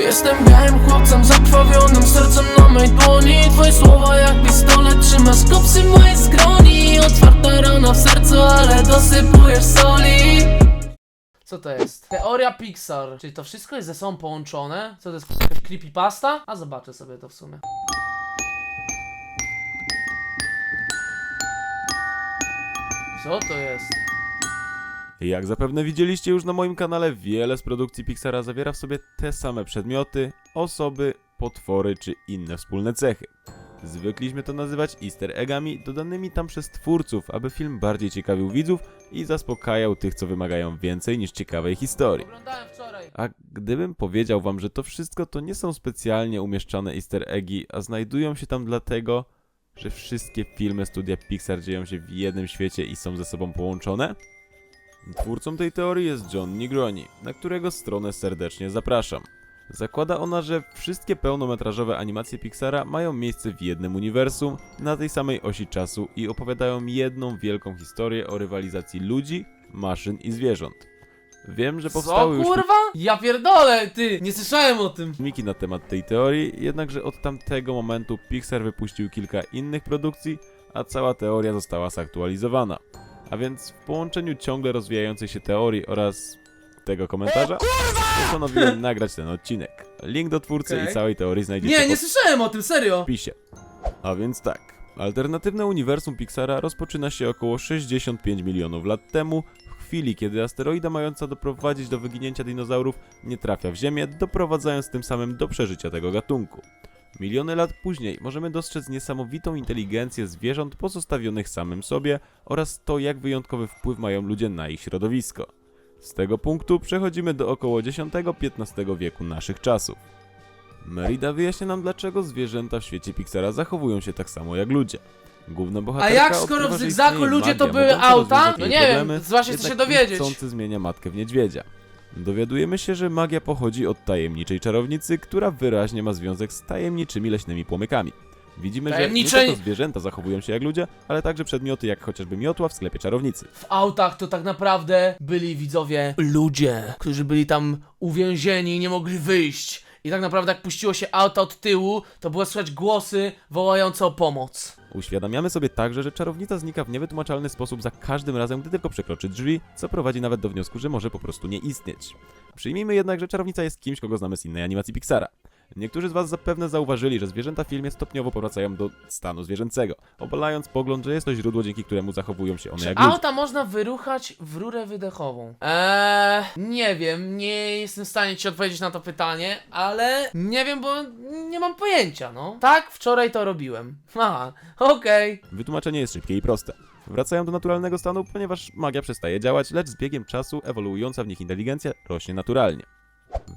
Jestem białym chłopcem zakrwawionym sercem na mej dłoni Twoje słowa jak pistolet trzymasz kopsy mojej skroni Otwarta rana w sercu, ale dosypujesz soli Co to jest? Teoria Pixar Czyli to wszystko jest ze sobą połączone? Co to jest jakaś creepypasta? A zobaczę sobie to w sumie Co to jest? Jak zapewne widzieliście już na moim kanale, wiele z produkcji Pixara zawiera w sobie te same przedmioty, osoby, potwory czy inne wspólne cechy. Zwykliśmy to nazywać easter eggami dodanymi tam przez twórców, aby film bardziej ciekawił widzów i zaspokajał tych, co wymagają więcej niż ciekawej historii. A gdybym powiedział wam, że to wszystko to nie są specjalnie umieszczane easter eggi, a znajdują się tam dlatego, że wszystkie filmy studia Pixar dzieją się w jednym świecie i są ze sobą połączone? Twórcą tej teorii jest John Negroni, na którego stronę serdecznie zapraszam. Zakłada ona, że wszystkie pełnometrażowe animacje Pixara mają miejsce w jednym uniwersum, na tej samej osi czasu i opowiadają jedną wielką historię o rywalizacji ludzi, maszyn i zwierząt. Wiem, że powstały Co już kurwa? Ja pierdolę, ty! Nie słyszałem o tym filmiki na temat tej teorii, jednakże od tamtego momentu Pixar wypuścił kilka innych produkcji, a cała teoria została zaktualizowana. A więc w połączeniu ciągle rozwijającej się teorii oraz tego komentarza postanowiłem nagrać ten odcinek. Link do twórcy Okej. i całej teorii znajdziecie Nie, pod nie słyszałem o tym, serio opisie. A więc tak. Alternatywne uniwersum Pixara rozpoczyna się około 65 milionów lat temu, w chwili kiedy asteroida mająca doprowadzić do wyginięcia dinozaurów nie trafia w Ziemię, doprowadzając tym samym do przeżycia tego gatunku. Miliony lat później możemy dostrzec niesamowitą inteligencję zwierząt pozostawionych samym sobie oraz to, jak wyjątkowy wpływ mają ludzie na ich środowisko. Z tego punktu przechodzimy do około X-XV wieku naszych czasów. Merida wyjaśnia nam, dlaczego zwierzęta w świecie Pixara zachowują się tak samo jak ludzie. Główna A bohaterka jak skoro odkrywa, w że Zygzaku istnieje ludzie to magia były mogąca auta? rozwiązać No jej nie wiem, problemy, chcę się dowiedzieć. Zmienia matkę w niedźwiedzia. Dowiadujemy się, że magia pochodzi od tajemniczej czarownicy, która wyraźnie ma związek z tajemniczymi leśnymi płomykami. Widzimy, że nie tylko zwierzęta zachowują się jak ludzie, ale także przedmioty jak chociażby miotła w sklepie czarownicy. W autach to tak naprawdę byli widzowie ludzie, którzy byli tam uwięzieni i nie mogli wyjść. I tak naprawdę jak puściło się auto od tyłu, to było słychać głosy wołające o pomoc. Uświadamiamy sobie także, że czarownica znika w niewytłumaczalny sposób za każdym razem, gdy tylko przekroczy drzwi, co prowadzi nawet do wniosku, że może po prostu nie istnieć. Przyjmijmy jednak, że czarownica jest kimś, kogo znamy z innej animacji Pixara. Niektórzy z Was zapewne zauważyli, że zwierzęta w filmie stopniowo powracają do stanu zwierzęcego, obalając pogląd, że jest to źródło, dzięki któremu zachowują się one Czy jak ludzie. auta można wyruchać w rurę wydechową? Eee, nie wiem, nie jestem w stanie ci odpowiedzieć na to pytanie, ale nie wiem, bo nie mam pojęcia, no. Tak, wczoraj to robiłem. Aha, okej. Wytłumaczenie jest szybkie i proste. Wracają do naturalnego stanu, ponieważ magia przestaje działać, lecz z biegiem czasu ewoluująca w nich inteligencja rośnie naturalnie.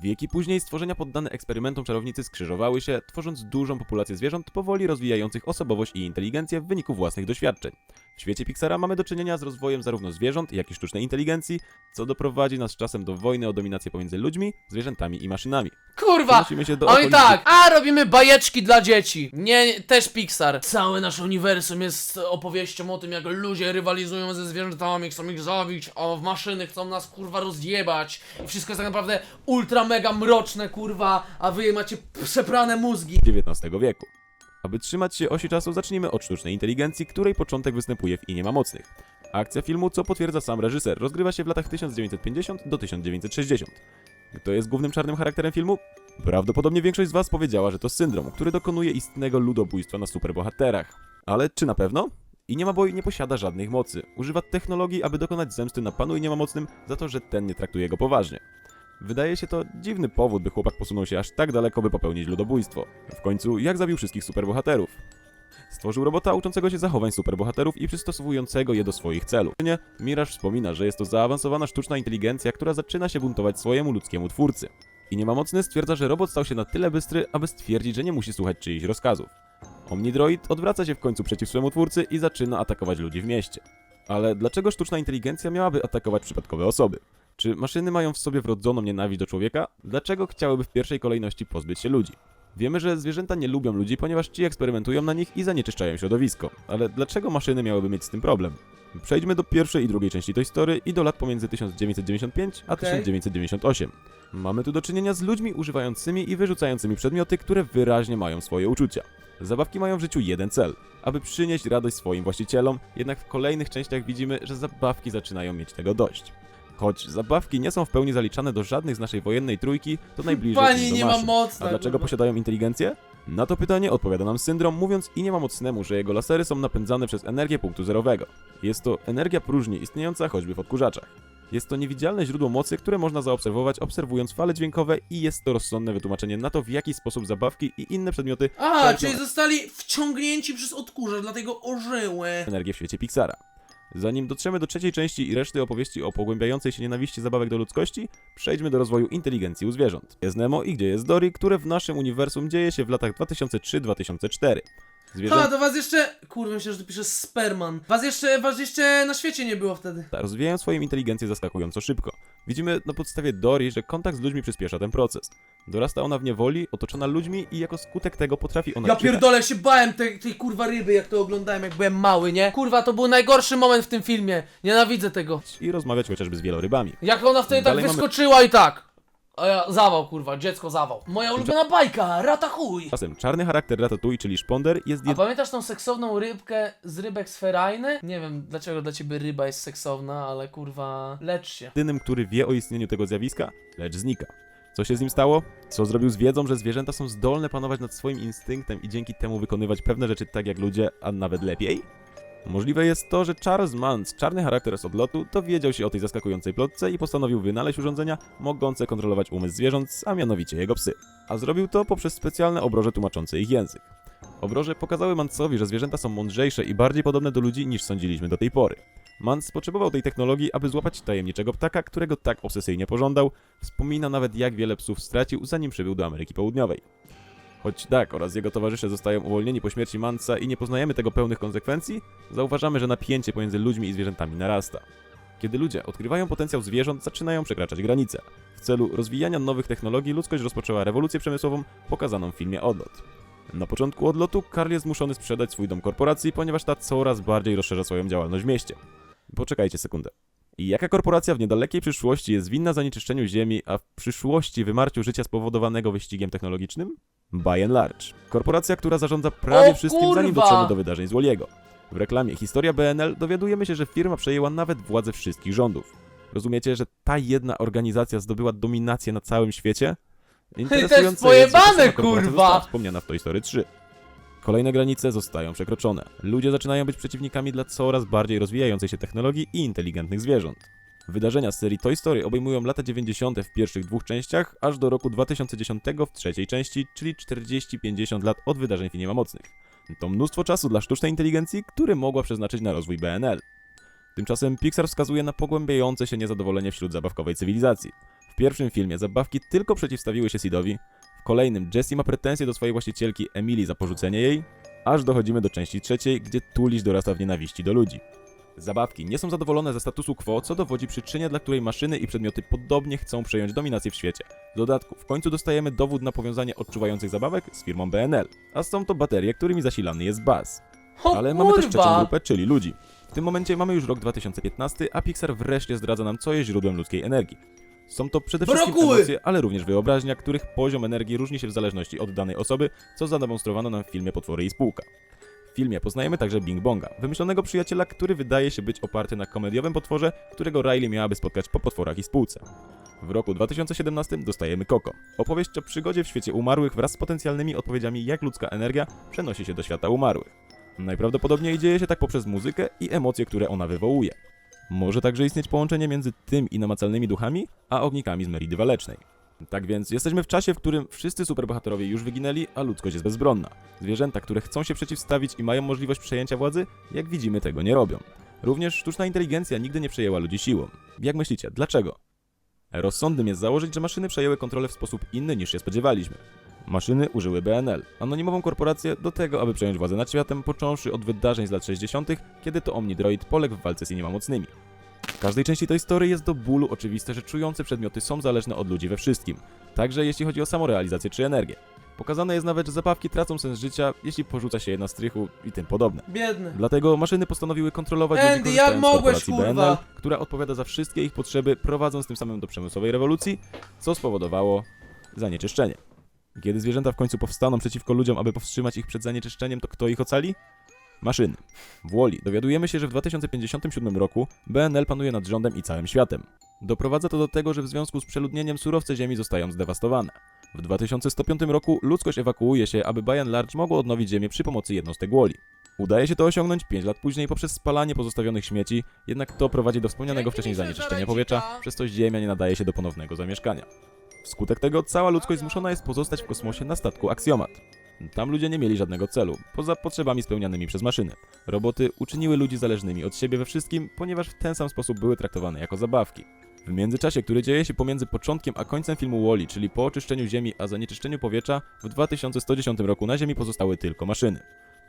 Wieki później stworzenia poddane eksperymentom czarownicy skrzyżowały się, tworząc dużą populację zwierząt powoli rozwijających osobowość i inteligencję w wyniku własnych doświadczeń. W świecie Pixara mamy do czynienia z rozwojem zarówno zwierząt, jak i sztucznej inteligencji, co doprowadzi nas czasem do wojny o dominację pomiędzy ludźmi, zwierzętami i maszynami. Kurwa! Przenosimy się do Oni okolic- tak, a robimy bajeczki dla dzieci. Nie, też Pixar. Całe nasze uniwersum jest opowieścią o tym, jak ludzie rywalizują ze zwierzętami, chcą ich zabić, a w maszyny chcą nas kurwa rozjebać. I wszystko jest tak naprawdę ultra mega mroczne, kurwa, a wy macie przeprane mózgi. XIX wieku. Aby trzymać się osi czasu, zacznijmy od sztucznej inteligencji, której początek występuje w I nie ma mocnych. Akcja filmu, co potwierdza sam reżyser, rozgrywa się w latach 1950 do 1960. Kto jest głównym czarnym charakterem filmu? Prawdopodobnie większość z Was powiedziała, że to syndrom, który dokonuje istnego ludobójstwa na superbohaterach. Ale czy na pewno? I nie ma boi nie posiada żadnych mocy. Używa technologii, aby dokonać zemsty na panu i nie ma mocnym za to, że ten nie traktuje go poważnie. Wydaje się to dziwny powód, by chłopak posunął się aż tak daleko, by popełnić ludobójstwo. W końcu, jak zabił wszystkich superbohaterów? Stworzył robota uczącego się zachowań superbohaterów i przystosowującego je do swoich celów. Miraż wspomina, że jest to zaawansowana sztuczna inteligencja, która zaczyna się buntować swojemu ludzkiemu twórcy. I nie ma mocny stwierdza, że robot stał się na tyle bystry, aby stwierdzić, że nie musi słuchać czyichś rozkazów. Omnidroid odwraca się w końcu przeciw swojemu twórcy i zaczyna atakować ludzi w mieście. Ale dlaczego sztuczna inteligencja miałaby atakować przypadkowe osoby? Czy maszyny mają w sobie wrodzoną nienawiść do człowieka? Dlaczego chciałyby w pierwszej kolejności pozbyć się ludzi? Wiemy, że zwierzęta nie lubią ludzi, ponieważ ci eksperymentują na nich i zanieczyszczają środowisko. Ale dlaczego maszyny miałyby mieć z tym problem? Przejdźmy do pierwszej i drugiej części Toy Story i do lat pomiędzy 1995 a Okej. 1998. Mamy tu do czynienia z ludźmi używającymi i wyrzucającymi przedmioty, które wyraźnie mają swoje uczucia. Zabawki mają w życiu jeden cel, aby przynieść radość swoim właścicielom, jednak w kolejnych częściach widzimy, że zabawki zaczynają mieć tego dość. Choć zabawki nie są w pełni zaliczane do żadnych z naszej wojennej trójki, to najbliżej Pani do nie ma mocna. A dlaczego kurwa. posiadają inteligencję? Na to pytanie odpowiada nam syndrom, mówiąc i nie ma mocnemu, że jego lasery są napędzane przez energię punktu zerowego. Jest to energia próżni istniejąca choćby w odkurzaczach. Jest to niewidzialne źródło mocy, które można zaobserwować obserwując fale dźwiękowe i jest to rozsądne wytłumaczenie na to, w jaki sposób zabawki i inne przedmioty A, czyli zostali wciągnięci przez odkurzacz, dlatego ożyły. energię w świecie Pixara. Zanim dotrzemy do trzeciej części i reszty opowieści o pogłębiającej się nienawiści zabawek do ludzkości, przejdźmy do rozwoju inteligencji u zwierząt. Jest Nemo i gdzie jest Dory, które w naszym uniwersum dzieje się w latach 2003-2004. Zwierzęta Ha, to was jeszcze... Kurwa, myślę, że ty piszesz Sperman. Was jeszcze, was jeszcze na świecie nie było wtedy. rozwijają swoją inteligencję zaskakująco szybko. Widzimy na podstawie Dory, że kontakt z ludźmi przyspiesza ten proces. Dorasta ona w niewoli, otoczona ludźmi i jako skutek tego potrafi ona Ja czytać pierdolę, się bałem tej, tej kurwa ryby, jak to oglądałem, jak byłem mały, nie? Kurwa, to był najgorszy moment w tym filmie. Nienawidzę tego. i rozmawiać chociażby z wielorybami. Jak ona wtedy tak Dalej mamy- wyskoczyła i tak. A ja, zawał, kurwa, dziecko zawał. Moja ulubiona bajka, rata chuj. Czasem czarny charakter Ratatouille, czyli Szponder, jest A pamiętasz tą seksowną rybkę z rybek sferajny? Nie wiem, dlaczego dla ciebie ryba jest seksowna, ale kurwa, lecz się. jedynym, który wie o istnieniu tego zjawiska, lecz znika. Co się z nim stało? Co zrobił z wiedzą, że zwierzęta są zdolne panować nad swoim instynktem i dzięki temu wykonywać pewne rzeczy tak jak ludzie, a nawet lepiej? Możliwe jest to, że Charles Mans, czarny charakter z odlotu, dowiedział się o tej zaskakującej plotce i postanowił wynaleźć urządzenia mogące kontrolować umysł zwierząt, a mianowicie jego psy. A zrobił to poprzez specjalne obroże tłumaczące ich język. Obroże pokazały Mansowi, że zwierzęta są mądrzejsze i bardziej podobne do ludzi niż sądziliśmy do tej pory. Mans potrzebował tej technologii, aby złapać tajemniczego ptaka, którego tak obsesyjnie pożądał. Wspomina nawet jak wiele psów stracił, zanim przybył do Ameryki Południowej. Choć Dak oraz jego towarzysze zostają uwolnieni po śmierci Mansa i nie poznajemy tego pełnych konsekwencji, zauważamy, że napięcie pomiędzy ludźmi i zwierzętami narasta. Kiedy ludzie odkrywają potencjał zwierząt, zaczynają przekraczać granice. W celu rozwijania nowych technologii ludzkość rozpoczęła rewolucję przemysłową pokazaną w filmie Odlot. Na początku odlotu Karl jest zmuszony sprzedać swój dom korporacji, ponieważ ta coraz bardziej rozszerza swoją działalność w mieście. Poczekajcie sekundę. I jaka korporacja w niedalekiej przyszłości jest winna zanieczyszczeniu ziemi, a w przyszłości wymarciu życia spowodowanego wyścigiem technologicznym? By and large. Korporacja, która zarządza prawie O wszystkim, zanim kurwa! dotrzemy do wydarzeń z Woliego. W reklamie Historia BNL dowiadujemy się, że firma przejęła nawet władzę wszystkich rządów. Rozumiecie, że ta jedna organizacja zdobyła dominację na całym świecie? Interesujące jest, pojebane, korporacja kurwa! wspomniana w Toy Story 3. Kolejne granice zostają przekroczone. Ludzie zaczynają być przeciwnikami dla coraz bardziej rozwijającej się technologii i inteligentnych zwierząt. Wydarzenia z serii Toy Story obejmują lata 90. w pierwszych dwóch częściach, aż do roku 2010 w trzeciej części, czyli 40-50 lat od wydarzeń w mocnych. To mnóstwo czasu dla sztucznej inteligencji, który mogła przeznaczyć na rozwój BNL. Tymczasem Pixar wskazuje na pogłębiające się niezadowolenie wśród zabawkowej cywilizacji. W pierwszym filmie zabawki tylko przeciwstawiły się Sidowi, w kolejnym Jessie ma pretensje do swojej właścicielki Emily za porzucenie jej, aż dochodzimy do części trzeciej, gdzie Tuliś dorasta w nienawiści do ludzi. Zabawki nie są zadowolone ze statusu quo, co dowodzi przyczynie, dla której maszyny i przedmioty podobnie chcą przejąć dominację w świecie. W dodatku, w końcu dostajemy dowód na powiązanie odczuwających zabawek z firmą BNL, a są to baterie, którymi zasilany jest Buzz. O Ale mamy też trzecią kurwa! grupę, czyli ludzi. W tym momencie mamy już rok 2015, a Pixar wreszcie zdradza nam, co jest źródłem ludzkiej energii. Są to przede wszystkim Brokuły! emocje, ale również wyobraźnia, których poziom energii różni się w zależności od danej osoby, co zademonstrowano nam w filmie Potwory i Spółka. W filmie poznajemy także Bing Bonga, wymyślonego przyjaciela, który wydaje się być oparty na komediowym potworze, którego Riley miałaby spotkać po potworach i spółce. W roku 2017 dostajemy Coco, opowieść o przygodzie w świecie umarłych wraz z potencjalnymi odpowiedziami, jak ludzka energia przenosi się do świata umarłych. Najprawdopodobniej dzieje się tak poprzez muzykę i emocje, które ona wywołuje. Może także istnieć połączenie między tym i namacalnymi duchami, a ognikami z Meridy Walecznej. Tak więc jesteśmy w czasie, w którym wszyscy superbohaterowie już wyginęli, a ludzkość jest bezbronna. Zwierzęta, które chcą się przeciwstawić i mają możliwość przejęcia władzy, jak widzimy tego nie robią. Również sztuczna inteligencja nigdy nie przejęła ludzi siłą. Jak myślicie, dlaczego? Rozsądnym jest założyć, że maszyny przejęły kontrolę w sposób inny niż się spodziewaliśmy. Maszyny użyły BNL, anonimową korporację, do tego, aby przejąć władzę nad światem, począwszy od wydarzeń z lat 60., kiedy to Omnidroid poległ w walce z niemamocnymi. W każdej części tej historii jest do bólu oczywiste, że czujące przedmioty są zależne od ludzi we wszystkim, także jeśli chodzi o samorealizację czy energię. Pokazane jest nawet, że zabawki tracą sens życia, jeśli porzuca się je na strychu i tym podobne. Biedny. Dlatego maszyny postanowiły kontrolować Andy, ludzi jak mogłeś, kurwa? BNL, która odpowiada za wszystkie ich potrzeby, prowadząc tym samym do przemysłowej rewolucji, co spowodowało zanieczyszczenie. Kiedy zwierzęta w końcu powstaną przeciwko ludziom, aby powstrzymać ich przed zanieczyszczeniem, to kto ich ocali? Maszyny. W Woli dowiadujemy się, że w 2057 roku BNL panuje nad rządem i całym światem. Doprowadza to do tego, że w związku z przeludnieniem surowce ziemi zostają zdewastowane. W 2105 roku ludzkość ewakuuje się, aby by and large mogło odnowić ziemię przy pomocy jednostek Woli. Udaje się to osiągnąć 5 lat później poprzez spalanie pozostawionych śmieci, jednak to prowadzi do wspomnianego wcześniej zanieczyszczenia powietrza, przez co Ziemia nie nadaje się do ponownego zamieszkania. Wskutek tego cała ludzkość zmuszona jest pozostać w kosmosie na statku Axiomat. Tam ludzie nie mieli żadnego celu, poza potrzebami spełnianymi przez maszyny. Roboty uczyniły ludzi zależnymi od siebie we wszystkim, ponieważ w ten sam sposób były traktowane jako zabawki. W międzyczasie, który dzieje się pomiędzy początkiem a końcem filmu Wall-E, czyli po oczyszczeniu Ziemi a zanieczyszczeniu powietrza, w 2110 roku na Ziemi pozostały tylko maszyny.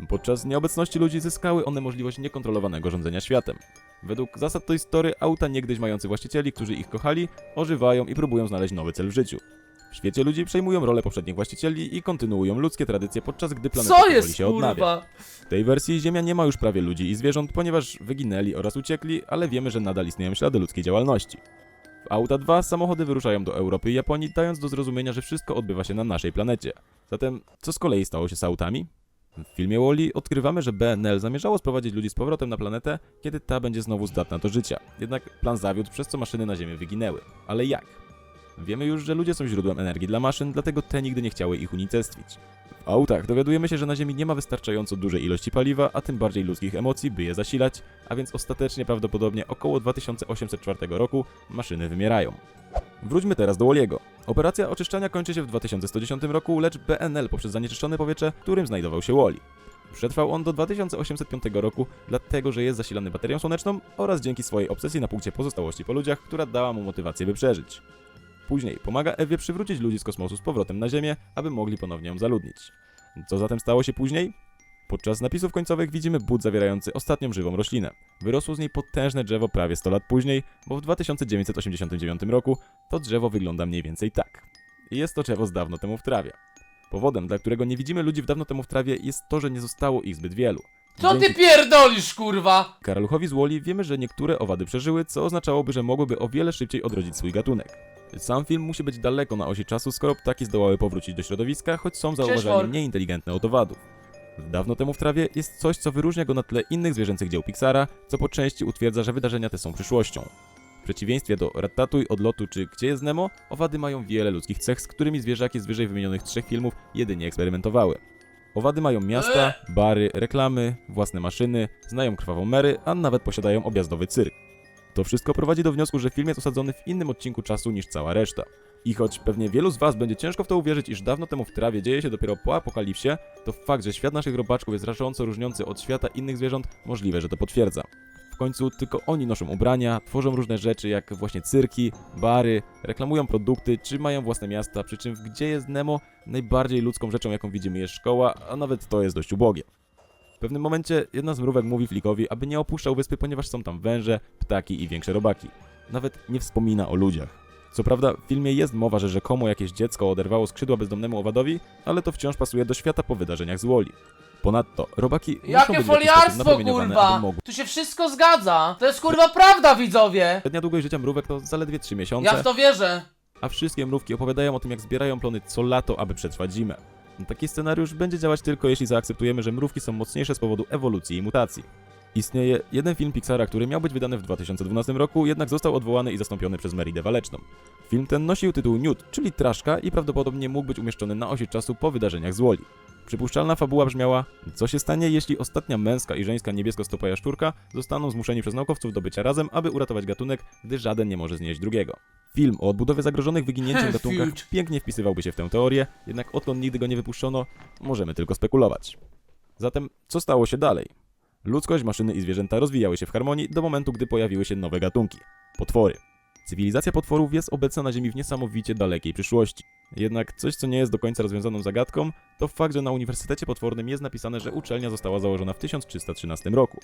Podczas nieobecności ludzi zyskały one możliwość niekontrolowanego rządzenia światem. Według zasad tej story auta niegdyś mający właścicieli, którzy ich kochali, ożywają i próbują znaleźć nowy cel w życiu. W świecie ludzi przejmują rolę poprzednich właścicieli i kontynuują ludzkie tradycje, podczas gdy planeta Co powoli jest, się odnawia. kurwa? W tej wersji Ziemia nie ma już prawie ludzi i zwierząt, ponieważ wyginęli oraz uciekli, ale wiemy, że nadal istnieją ślady ludzkiej działalności. W Auta 2 samochody wyruszają do Europy i Japonii, dając do zrozumienia, że wszystko odbywa się na naszej planecie. Zatem, co z kolei stało się z autami? W filmie Wall-E odkrywamy, że BNL zamierzało sprowadzić ludzi z powrotem na planetę, kiedy ta będzie znowu zdatna do życia. Jednak plan zawiódł, przez co maszyny na Ziemię wyginęły. Ale jak? Wiemy już, że ludzie są źródłem energii dla maszyn, dlatego te nigdy nie chciały ich unicestwić. W autach dowiadujemy się, że na Ziemi nie ma wystarczająco dużej ilości paliwa, a tym bardziej ludzkich emocji, by je zasilać, a więc ostatecznie prawdopodobnie około 2804 roku maszyny wymierają. Wróćmy teraz do Woliego. Operacja oczyszczania kończy się w 2110 roku, lecz BNL poprzez zanieczyszczone powietrze, którym znajdował się Woli. Przetrwał on do 2805 roku, dlatego że jest zasilany baterią słoneczną oraz dzięki swojej obsesji na punkcie pozostałości po ludziach, która dała mu motywację, by przeżyć. Później pomaga Ewie przywrócić ludzi z kosmosu z powrotem na Ziemię, aby mogli ponownie ją zaludnić. Co zatem stało się później? Podczas napisów końcowych widzimy but zawierający ostatnią żywą roślinę. Wyrosło z niej potężne drzewo prawie 100 lat później, bo w 2989 roku to drzewo wygląda mniej więcej tak. Jest to drzewo z dawno temu w trawie. Powodem, dla którego nie widzimy ludzi w dawno temu w trawie, jest to, że nie zostało ich zbyt wielu. Co ty pierdolisz, kurwa? Karaluchowi z Woli wiemy, że niektóre owady przeżyły, co oznaczałoby, że mogłyby o wiele szybciej odrodzić swój gatunek. Sam film musi być daleko na osi czasu, skoro ptaki zdołały powrócić do środowiska, choć są zauważani Work. mniej inteligentne od owadów. Dawno temu w trawie jest coś, co wyróżnia go na tle innych zwierzęcych dzieł Pixara, co po części utwierdza, że wydarzenia te są przyszłością. W przeciwieństwie do Ratatouille, Odlotu czy Gdzie jest Nemo, owady mają wiele ludzkich cech, z którymi zwierzaki z wyżej wymienionych trzech filmów jedynie eksperymentowały. Owady mają miasta, bary, reklamy, własne maszyny, znają krwawą Mary, a nawet posiadają objazdowy cyrk. To wszystko prowadzi do wniosku, że film jest osadzony w innym odcinku czasu niż cała reszta. I choć pewnie wielu z Was będzie ciężko w to uwierzyć, iż dawno temu w trawie dzieje się dopiero po apokalipsie, to fakt, że świat naszych robaczków jest rażąco różniący od świata innych zwierząt, możliwe, że to potwierdza. W końcu tylko oni noszą ubrania, tworzą różne rzeczy jak właśnie cyrki, bary, reklamują produkty czy mają własne miasta, przy czym Gdzie jest Nemo najbardziej ludzką rzeczą jaką widzimy jest szkoła, a nawet to jest dość ubogie. W pewnym momencie jedna z mrówek mówi Flikowi, aby nie opuszczał wyspy, ponieważ są tam węże, ptaki i większe robaki. Nawet nie wspomina o ludziach. Co prawda w filmie jest mowa, że rzekomo jakieś dziecko oderwało skrzydła bezdomnemu owadowi, ale to wciąż pasuje do świata po wydarzeniach z Woli. Ponadto robaki muszą Jakie być w jakiś sposób foliarstwo, napromieniowane, kurwa? aby mogły. Tu się wszystko zgadza. To jest kurwa prawda, widzowie. Średnia długość życia mrówek to zaledwie 3 miesiące, Ja w to wierzę. a wszystkie mrówki opowiadają o tym, jak zbierają plony co lato, aby przetrwać zimę. Taki scenariusz będzie działać tylko jeśli zaakceptujemy, że mrówki są mocniejsze z powodu ewolucji i mutacji. Istnieje jeden film Pixara, który miał być wydany w 2012 roku, jednak został odwołany i zastąpiony przez Meridę Waleczną. Film ten nosił tytuł Newt, czyli Traszka i prawdopodobnie mógł być umieszczony na osi czasu po wydarzeniach z Woli. Przypuszczalna fabuła brzmiała, co się stanie, jeśli ostatnia męska i żeńska niebiesko-stopa jaszczurka zostaną zmuszeni przez naukowców do bycia razem, aby uratować gatunek, gdy żaden nie może znieść drugiego. Film o odbudowie zagrożonych wyginięciem gatunkach pięknie wpisywałby się w tę teorię, jednak odkąd nigdy go nie wypuszczono, możemy tylko spekulować. Zatem, co stało się dalej? Ludzkość, maszyny i zwierzęta rozwijały się w harmonii do momentu, gdy pojawiły się nowe gatunki potwory. Cywilizacja potworów jest obecna na Ziemi w niesamowicie dalekiej przyszłości. Jednak coś, co nie jest do końca rozwiązaną zagadką, to fakt, że na Uniwersytecie Potwornym jest napisane, że uczelnia została założona w 1313 roku.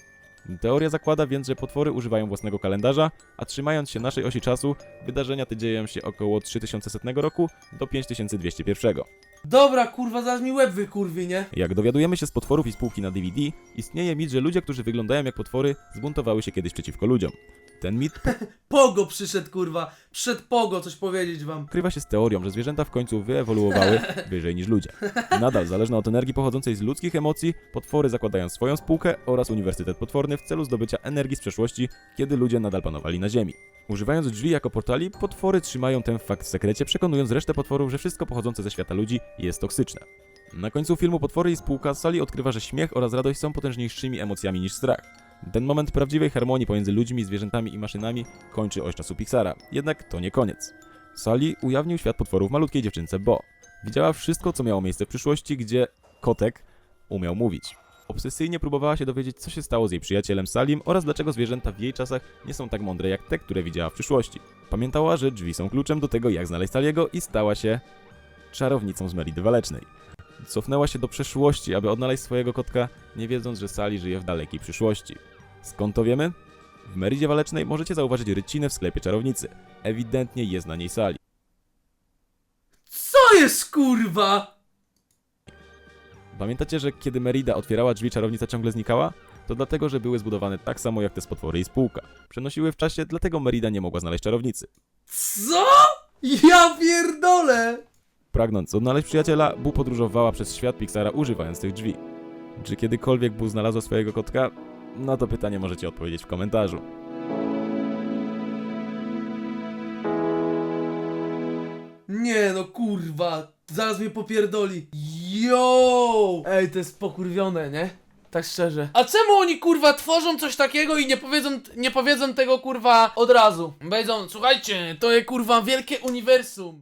Teoria zakłada więc, że potwory używają własnego kalendarza, a trzymając się naszej osi czasu, wydarzenia te dzieją się około 3100 roku do 5201. Dobra, kurwa, zaraz mi łeb wykurwi, nie? Jak dowiadujemy się z potworów i spółki na DVD, istnieje mit, że ludzie, którzy wyglądają jak potwory, zbuntowały się kiedyś przeciwko ludziom. Ten mit Pogo przyszedł, kurwa. Przyszedł Pogo, coś powiedzieć wam. pokrywa się z teorią, że zwierzęta w końcu wyewoluowały wyżej niż ludzie. Nadal zależne od energii pochodzącej z ludzkich emocji, potwory zakładają swoją spółkę oraz Uniwersytet Potworny w celu zdobycia energii z przeszłości, kiedy ludzie nadal panowali na Ziemi. Używając drzwi jako portali, potwory trzymają ten fakt w sekrecie, przekonując resztę potworów, że wszystko pochodzące ze świata ludzi jest toksyczne. Na końcu filmu Potwory i spółka Sally odkrywa, że śmiech oraz radość są potężniejszymi emocjami niż strach. Ten moment prawdziwej harmonii pomiędzy ludźmi, zwierzętami i maszynami kończy oś czasu Pixara. Jednak to nie koniec. Sally ujawnił świat potworów malutkiej dziewczynce Bo. Widziała wszystko, co miało miejsce w przyszłości, gdzie kotek umiał mówić. Obsesyjnie próbowała się dowiedzieć, co się stało z jej przyjacielem Salim oraz dlaczego zwierzęta w jej czasach nie są tak mądre jak te, które widziała w przyszłości. Pamiętała, że drzwi są kluczem do tego, jak znaleźć Saliego i stała się czarownicą z Meridy Walecznej. Cofnęła się do przeszłości, aby odnaleźć swojego kotka, nie wiedząc, że Sali żyje w dalekiej przyszłości. Skąd to wiemy? W Meridzie Walecznej możecie zauważyć rycinę w sklepie czarownicy. Ewidentnie jest na niej Sali. Co jest, kurwa? Pamiętacie, że kiedy Merida otwierała drzwi, czarownica ciągle znikała? To dlatego, że były zbudowane tak samo jak te spotwory i spółka. Przenosiły w czasie, dlatego Merida nie mogła znaleźć czarownicy. Co? Ja pierdolę! Pragnąc odnaleźć przyjaciela, Bu podróżowała przez świat Pixara używając tych drzwi. Czy kiedykolwiek Bu znalazła swojego kotka? Na to pytanie możecie odpowiedzieć w komentarzu. Nie no, kurwa. Zaraz mnie popierdoli. Yo! Ej, to jest pokurwione, nie? Tak szczerze. A czemu oni kurwa tworzą coś takiego i nie powiedzą, nie powiedzą tego kurwa od razu? Powiedzą, słuchajcie, to jest kurwa wielkie uniwersum.